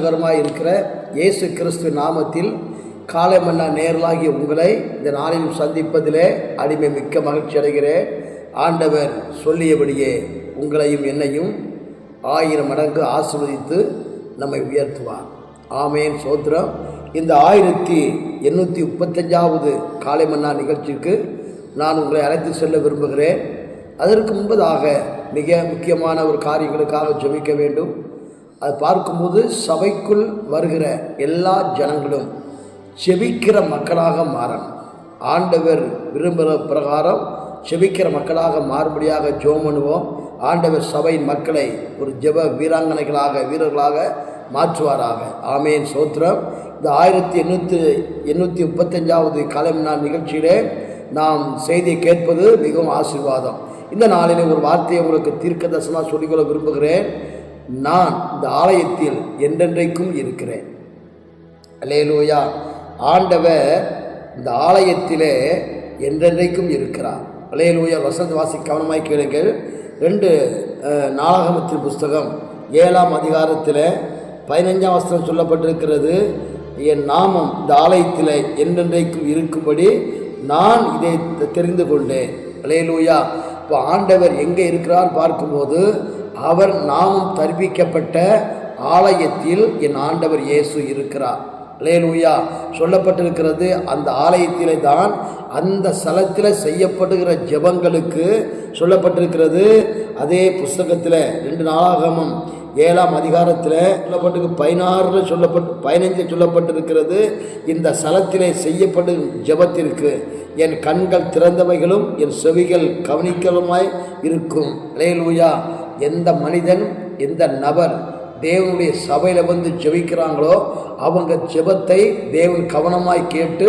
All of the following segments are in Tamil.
ரட்சகருமாய் இருக்கிற இயேசு கிறிஸ்து நாமத்தில் காலை மன்னா நேரலாகிய உங்களை இந்த நாளிலும் சந்திப்பதிலே அடிமை மிக்க மகிழ்ச்சி அடைகிறேன். ஆண்டவர் சொல்லியபடியே உங்களையும் என்னையும் ஆயிரம் மடங்கு ஆசிர்வதித்து நம்மை உயர்த்துவார். ஆமேன். சோத்திரம். இந்த ஆயிரத்தி எண்ணூற்றி முப்பத்தஞ்சாவது காலை மன்னா நிகழ்ச்சிக்கு நான் உங்களை அழைத்து செல்ல விரும்புகிறேன். அதற்கு முன்பதாக மிக முக்கியமான ஒரு காரியங்களுக்காக ஜெபிக்க வேண்டும். அது பார்க்கும்போது சபைக்குள் வருகிற எல்லா ஜனங்களும் செபிக்கிற மக்களாக மாறணும். ஆண்டவர் விரும்புகிற பிரகாரம் செபிக்கிற மக்களாக மாறுபடியாக ஜெபம் பண்ணுவோம். ஆண்டவர் சபையின் மக்களை ஒரு ஜெப வீராங்கனைகளாக வீரர்களாக மாற்றுவாராக. ஆமேன். சோத்திரம். இந்த ஆயிரத்தி எண்ணூற்றி எண்ணூற்றி முப்பத்தஞ்சாவது காலம் நாள் நிகழ்ச்சியிலே நாம் செய்தியை கேட்பது மிகவும் ஆசீர்வாதம். இந்த நாளிலே ஒரு வார்த்தையை உங்களுக்கு தீர்க்க தரிசனமாக சொல்லிக்கொள்ள விரும்புகிறேன். நான் இந்த ஆலயத்தில் என்றென்றைக்கும் இருக்கிறேன். அலேலூயா ஆண்டவர் இந்த ஆலயத்திலே என்றென்றைக்கும் இருக்கிறார். அலேலூயா வசந்த வாசி கவனமாய் கேளுங்கள். ரெண்டு நாளாகமத்தின் புஸ்தகம் ஏழாம் அதிகாரத்தில் பதினஞ்சாம் வசனம் சொல்லப்பட்டிருக்கிறது. என் நாமம் இந்த ஆலயத்தில் என்றென்றைக்கும் இருக்கும்படி நான் இதை தெரிந்து கொண்டேன். அலேலூயா இப்போ ஆண்டவர் எங்கே இருக்கிறார் பார்க்கும்போது அவர் நாமும் தரிப்பிக்கப்பட்ட ஆலயத்தில் என் ஆண்டவர் இயேசு இருக்கிறார். லேலூயா சொல்லப்பட்டிருக்கிறது அந்த ஆலயத்திலே தான் அந்த ஸ்தலத்தில் செய்யப்படுகிற ஜெபங்களுக்கு சொல்லப்பட்டிருக்கிறது. அதே புஸ்தகத்தில் ரெண்டு நாளாகமும் ஏழாம் அதிகாரத்தில் சொல்லப்பட்டிருக்கு பதினாறில் சொல்லப்பட்டு பதினைஞ்சில் சொல்லப்பட்டிருக்கிறது இந்த ஸ்தலத்திலே செய்யப்படும் ஜெபத்திற்கு என் கண்கள் திறந்தவைகளும் என் செவிகள் கவனிக்கலுமாய் இருக்கும். லேலூயா எந்த மனிதன் எந்த நபர் தேவனுடைய சபையில் வந்து ஜெபிக்கிறாங்களோ அவங்க ஜெபத்தை தேவன் கவனமாய் கேட்டு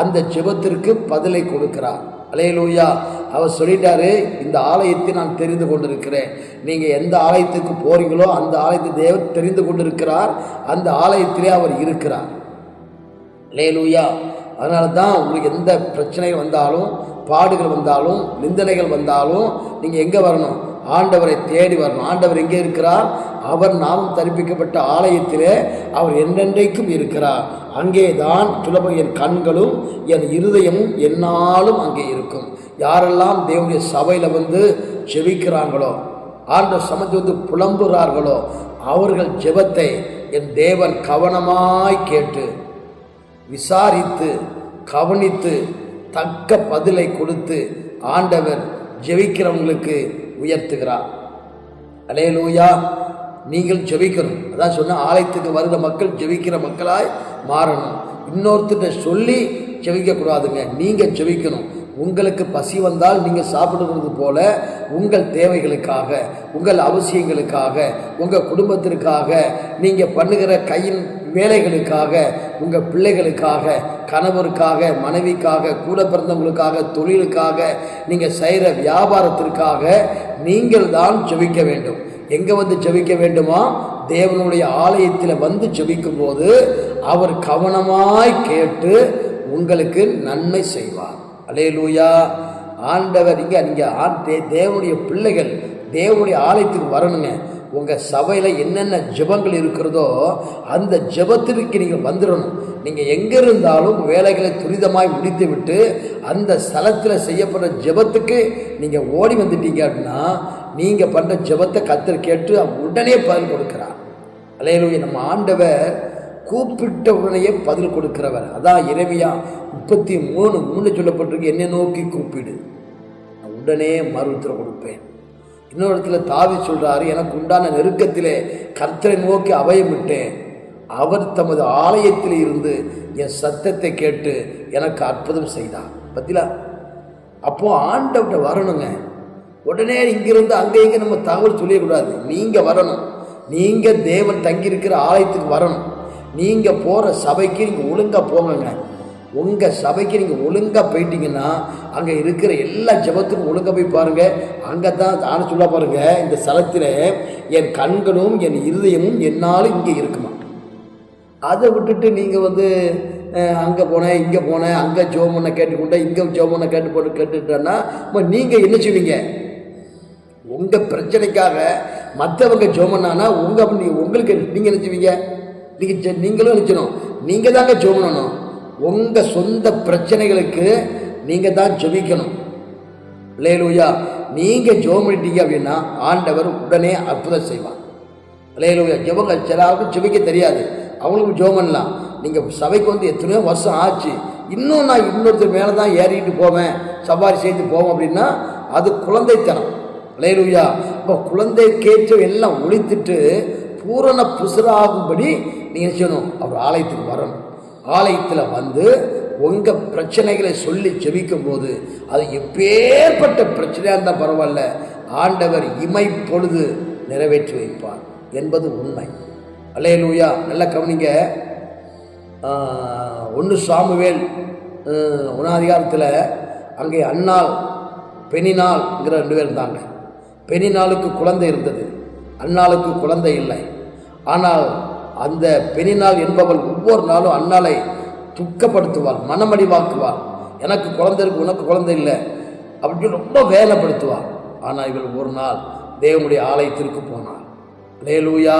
அந்த ஜெபத்திற்கு பதிலை கொடுக்கிறார். அலையலூயா. அவர் சொல்லிட்டாரு இந்த ஆலயத்தை நான் தெரிந்து கொண்டிருக்கிறேன். நீங்கள் எந்த ஆலயத்துக்கு போறீங்களோ அந்த ஆலயத்தை தேவன் தெரிந்து கொண்டிருக்கிறார். அந்த ஆலயத்திலே அவர் இருக்கிறார். லேலூயா அதனால தான் உங்களுக்கு எந்த பிரச்சனை வந்தாலும் பாடுகள் வந்தாலும் நிந்தனைகள் வந்தாலும் நீங்கள் எங்கே வரணும்? ஆண்டவரை தேடி வரணும். ஆண்டவர் எங்கே இருக்கிறார்? அவர் நாமம் தரிப்பிக்கப்பட்ட ஆலயத்திலே அவர் என்றென்றைக்கும் இருக்கிறார். அங்கே தான் சுலபம் என் கண்களும் என் இருதயமும் என்னாலும் அங்கே இருக்கும். யாரெல்லாம் தேவனுடைய சபையில் வந்து செவிக்கிறாங்களோ ஆண்டவர் சமைத்து வந்து புலம்புகிறார்களோ அவர்கள் ஜெபத்தை என் தேவன் கவனமாய் கேட்டு விசாரித்து கவனித்து தக்க பதிலை கொடுத்து ஆண்டவர் ஜெபிக்கிறவங்களுக்கு உயர்த்துகிறார் அலேலூயா நீங்கள் ஜெபிக்கணும். அதான் சொன்ன ஆலயத்துக்கு வருகிற மக்கள் ஜெபிக்கிற மக்களாய் மாறணும். இன்னொருத்தர்கிட்ட சொல்லி ஜெபிக்கக்கூடாதுங்க. நீங்கள் ஜெபிக்கணும். உங்களுக்கு பசி வந்தால் நீங்கள் சாப்பிடுறது போல உங்கள் தேவைகளுக்காக உங்கள் அவசியங்களுக்காக உங்கள் குடும்பத்திற்காக நீங்கள் பண்ணுகிற கையின் வேலைகளுக்காக உங்கள் பிள்ளைகளுக்காக கணவருக்காக மனைவிக்காக கூட பிறந்தவங்களுக்காக தொழிலுக்காக நீங்கள் செய்கிற வியாபாரத்திற்காக நீங்கள் தான் ஜெபிக்க வேண்டும். எங்கே வந்து ஜெபிக்க வேண்டுமா? தேவனுடைய ஆலயத்தில் வந்து ஜெபிக்கும் போது அவர் கவனமாய் கேட்டு உங்களுக்கு நன்மை செய்வார். அலேலூயா ஆண்டவர் இங்கே நீங்கள் ஆ தே- தேவனுடைய பிள்ளைகள் தேவனுடைய ஆலயத்துக்கு வரணுங்க. உங்கள் சபையில் என்னென்ன ஜெபங்கள் இருக்கிறதோ அந்த ஜெபத்திற்கு நீங்கள் வந்துடணும் நீங்கள் எங்கே இருந்தாலும் வேலைகளை துரிதமாய் முடித்து விட்டு அந்த ஸ்தலத்தில் செய்யப்படுற ஜெபத்துக்கு நீங்கள் ஓடி வந்துட்டீங்க அப்படின்னா நீங்கள் பண்ணுற ஜெபத்தை கத்தர் கேட்டு உடனே பதில் கொடுக்கிறார். அலையலூயா நம்ம ஆண்டவர் கூப்பிட்ட உடனேயே பதில் கொடுக்கிறவர். அதான் இறைவியா முப்பத்தி மூணு மூணு சொல்லப்பட்டிருக்கு. என்னை நோக்கி கூப்பிடு. நான் உடனே மறு உத்தரவு கொடுப்பேன். இன்னொரு இடத்துல தாவி சொல்கிறாரு எனக்கு உண்டான நெருக்கத்திலே கர்த்தரை நோக்கி அபயமிட்டேன் அவர் தமது ஆலயத்தில் இருந்து என் சத்தத்தை கேட்டு எனக்கு அற்புதம் செய்தார். பத்திலா? அப்போ ஆண்டவர்கிட்ட வரணுங்க. உடனே இங்கிருந்து அங்கே இங்கே நம்ம தகவல் சொல்லிடக்கூடாது. நீங்கள் வரணும். நீங்கள் தேவன் தங்கியிருக்கிற ஆலயத்துக்கு வரணும். நீங்கள் போகிற சபைக்கு நீங்கள் ஒழுங்காக போங்கங்க. உங்கள் சபைக்கு நீங்கள் ஒழுங்காக போயிட்டீங்கன்னா அங்கே இருக்கிற எல்லா ஜெபத்துக்கும் ஒழுங்காக போய் பாருங்கள் அங்கே தான் நான் சொல்ல பாருங்கள் இந்த ஸ்தலத்தில் என் கண்களும் என் இருதயமும் என்னால் இங்கே இருக்குமா? அதை விட்டுட்டு நீங்கள் வந்து அங்கே போனேன் இங்கே போனேன் அங்கே ஜோம் பண்ண கேட்டுக்கொண்டேன் இங்கே ஜோம் பண்ண கேட்டு போட்டு கேட்டுட்டேன்னா நீங்கள் என்ன செய்வீங்க? உங்கள் பிரச்சனைக்காக மற்றவங்க ஜோமனானா உங்கள் நீ உங்களுக்கு நீங்கள் என்ன செய்வீங்க? நீங்கள் ஜெ- நீங்களும் நினைச்சணும் நீங்கள் தாங்க ஜெபம் பண்ணணும் உங்கள் சொந்த பிரச்சனைகளுக்கு நீங்கள் தான் ஜெபிக்கணும். லேலூயா நீங்கள் ஜெபம் பண்ணிட்டீங்க அப்படின்னா ஆண்டவர் உடனே அற்புதம் செய்வான் லேலூயா ஜெபங்க சிலாவுக்கு ஜெபிக்க தெரியாது. அவங்களுக்கு ஜெபம் பண்ணலாம் நீங்கள் சபைக்கு வந்து எத்தனையோ வருஷம் ஆச்சு. இன்னும் நான் இன்னொருத்தர் மேலே தான் ஏறிக்கிட்டு போவேன். சவாரி செய்து போவேன் அப்படின்னா அது குழந்தைத்தனம். லேலூயா இப்போ குழந்தைக்கேற்ற எல்லாம் ஒழித்துட்டு பூரண புசுராகும்படி நீங்கள் செய்யணும் அவர் ஆலயத்துக்கு வரணும். ஆலயத்தில் வந்து உங்கள் பிரச்சனைகளை சொல்லி ஜெபிக்கும் போது அது எப்பேற்பட்ட பிரச்சனையாக இருந்தால் பரவாயில்ல ஆண்டவர் இமை பொழுது நிறைவேற்றி வைப்பார் என்பது உண்மை. அல்லேலூயா. நல்ல கவனிங்க. ஒன்று சாமுவேல் உணாதிகாரத்தில் அங்கே அன்னாள் பெனினாள்ங்கிற ரெண்டு பேர் இருந்தாங்க. பெனினாளுக்கு குழந்தை இருந்தது. அண்ணாளுக்கு குழந்தை இல்லை. ஆனால் அந்த பெனினாள் என்பவள் ஒவ்வொரு நாளும் அன்னாளை துக்கப்படுத்துவாள் மனமடிவாக்குவாள். எனக்கு குழந்தை இருக்கு உனக்கு குழந்தை இல்லை அப்படின்னு ரொம்ப வேலைப்படுத்துவாள் ஆனால் இவள் ஒரு நாள் தேவனுடைய ஆலயத்திற்கு போனாள். லேலூயா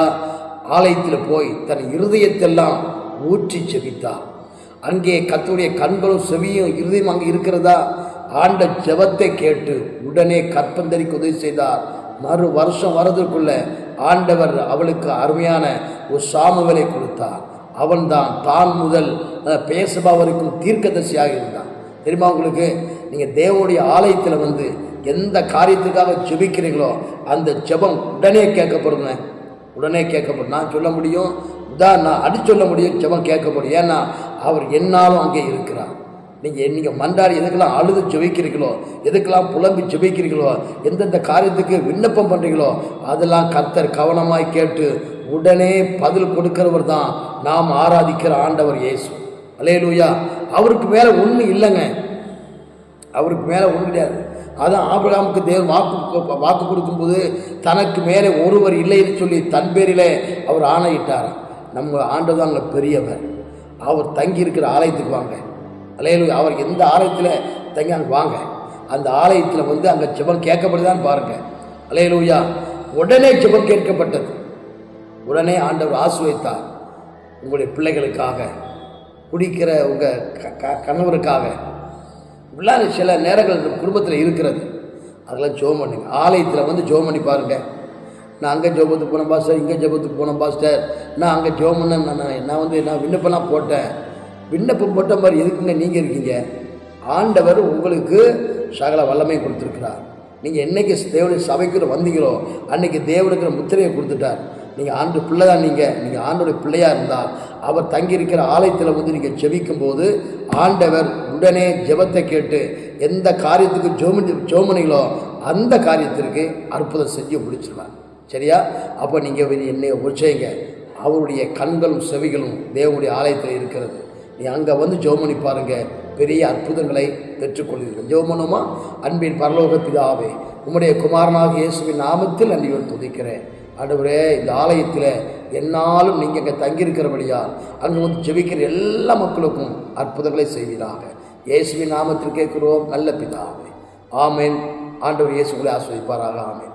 ஆலயத்தில் போய் தன் இருதயத்தெல்லாம் ஊற்றி செபித்தாள். அங்கே கத்துடைய கண்களும் செவியும் இருதயம் அங்கே இருக்கிறதா? ஆண்ட ஜெபத்தை கேட்டு உடனே கற்பந்தரிக்கு உதவி செய்தார். மறு வருஷம் வரதுக்குள்ள ஆண்டவர் அவளுக்கு அருமையான ஒரு சாமுவலை கொடுத்தார். அவன்தான் தான் முதல் பேசுபவருக்கும் பேசபா தீர்க்கதரிசியாக இருந்தான். தெரியுமா உங்களுக்கு? நீங்கள் தேவனுடைய ஆலயத்தில் வந்து எந்த காரியத்துக்காக ஜெபிக்கிறீங்களோ அந்த ஜெபம் உடனே கேட்கப்படுங்க உடனே கேட்கப்படும். நான் சொல்ல முடியும்? உதா நான் அடி சொல்ல முடியும் ஜெபம் கேட்கப்படும். ஏன்னா அவர் என்னாலும் அங்கே இருக்கிறார். நீங்கள் நீங்கள் மன்றாடி எதுக்கெல்லாம் அழுது ஜெபிக்கிறீங்களோ எதுக்கெல்லாம் புலம்பி ஜெபிக்கிறீங்களோ எந்தெந்த காரியத்துக்கு விண்ணப்பம் பண்ணுறீங்களோ அதெல்லாம் கர்த்தர் கவனமாய் கேட்டு உடனே பதில் கொடுக்கிறவர் தான் நாம் ஆராதிக்கிற ஆண்டவர் இயேசு. அலையலூயா அவருக்கு மேலே ஒன்றும் இல்லைங்க. அவருக்கு மேலே ஒன்றும் கிடையாது. அதான் ஆபிரகாமுக்கு தேவன் வாக்கு வாக்கு கொடுக்கும்போது தனக்கு மேலே ஒருவர் இல்லைன்னு சொல்லி தன் பேரிலே அவர் ஆணையிட்டார் நம்ம ஆண்டவர் அங்கே பெரியவர். அவர் தங்கி இருக்கிற ஆலயத்துக்கு வாங்க. அலையலு அவர் எந்த ஆலயத்தில்? தங்கி அங்கே வாங்க. அந்த ஆலயத்தில் வந்து அங்கே ஜெபம் கேட்கப்படுதான்னு பாருங்க. அலையலூயா. உடனே ஜெபம் கேட்கப்பட்டது. உடனே ஆண்டவர் ஆசுவைத்தார் உங்களுடைய பிள்ளைகளுக்காக குடிக்கிற உங்கள் க க- கணவருக்காக. இப்படிலாம் சில நேரங்கள் குடும்பத்தில் இருக்கிறது. அதெல்லாம் ஜோம் பண்ணுங்க. ஆலயத்தில் வந்து ஜோம் பண்ணி பாருங்கள் நான் அங்கே ஜோபத்துக்கு போனேன் பாஸ்டர். இங்கே ஜோபத்துக்கு போனேன் பாஸ்டர். நான் அங்கே ஜோம் பண்ண நான் நான் வந்து நான் விண்ணப்பம்லாம் போட்டேன். விண்ணப்பம் போட்ட மாதிரி எதுக்குங்க நீங்கள் இருக்கீங்க? ஆண்டவர் உங்களுக்கு சகல வல்லமை கொடுத்துருக்கிறார். நீங்கள் என்னைக்கு தேவனுடைய சபைக்குள்ள வந்தீங்களோ அன்னைக்கு தேவனுக்கு முத்திரையை கொடுத்துட்டார். நீங்கள் ஆண்டு பிள்ளை தான் நீங்கள் நீங்கள் ஆண்டோட பிள்ளையாக இருந்தால் அவர் தங்கியிருக்கிற ஆலயத்தில் வந்து நீங்கள் ஜெபிக்கும் போது ஆண்டவர் உடனே ஜெபத்தை கேட்டு எந்த காரியத்துக்கு ஜோமனி ஜோமனிகளோ அந்த காரியத்திற்கு அற்புதம் செஞ்சு முடிச்சிருவார். சரியா? அப்போ நீங்கள் என்னை உச்சைங்க அவருடைய கண்களும் செவிகளும் தேவனுடைய ஆலயத்தில் இருக்கிறது. நீ அங்கே வந்து ஜோமணி பாருங்க. பெரிய அற்புதங்களை பெற்றுக்கொள்வீர்கள். ஜோமனுமா? அன்பின் பரலோக பிதாவே உம்முடைய குமாரனாக இயேசுவின் நாமத்தில் அன்பியோடு துதிக்கிறேன். ஆண்டவரே இந்த ஆலயத்தில் என்னாலும் நீங்கள் இங்கே தங்கியிருக்கிறபடியால் அங்கே வந்து ஜெபிக்கிற எல்லா மக்களுக்கும் அற்புதங்களை செய்வீராக. இயேசுவின் நாமத்தில் கேட்கிறோம் நல்ல பிதாவே. ஆமேன். ஆண்டவர் இயேசுகளை ஆஸ்வதிப்பாராக ஆமேன்.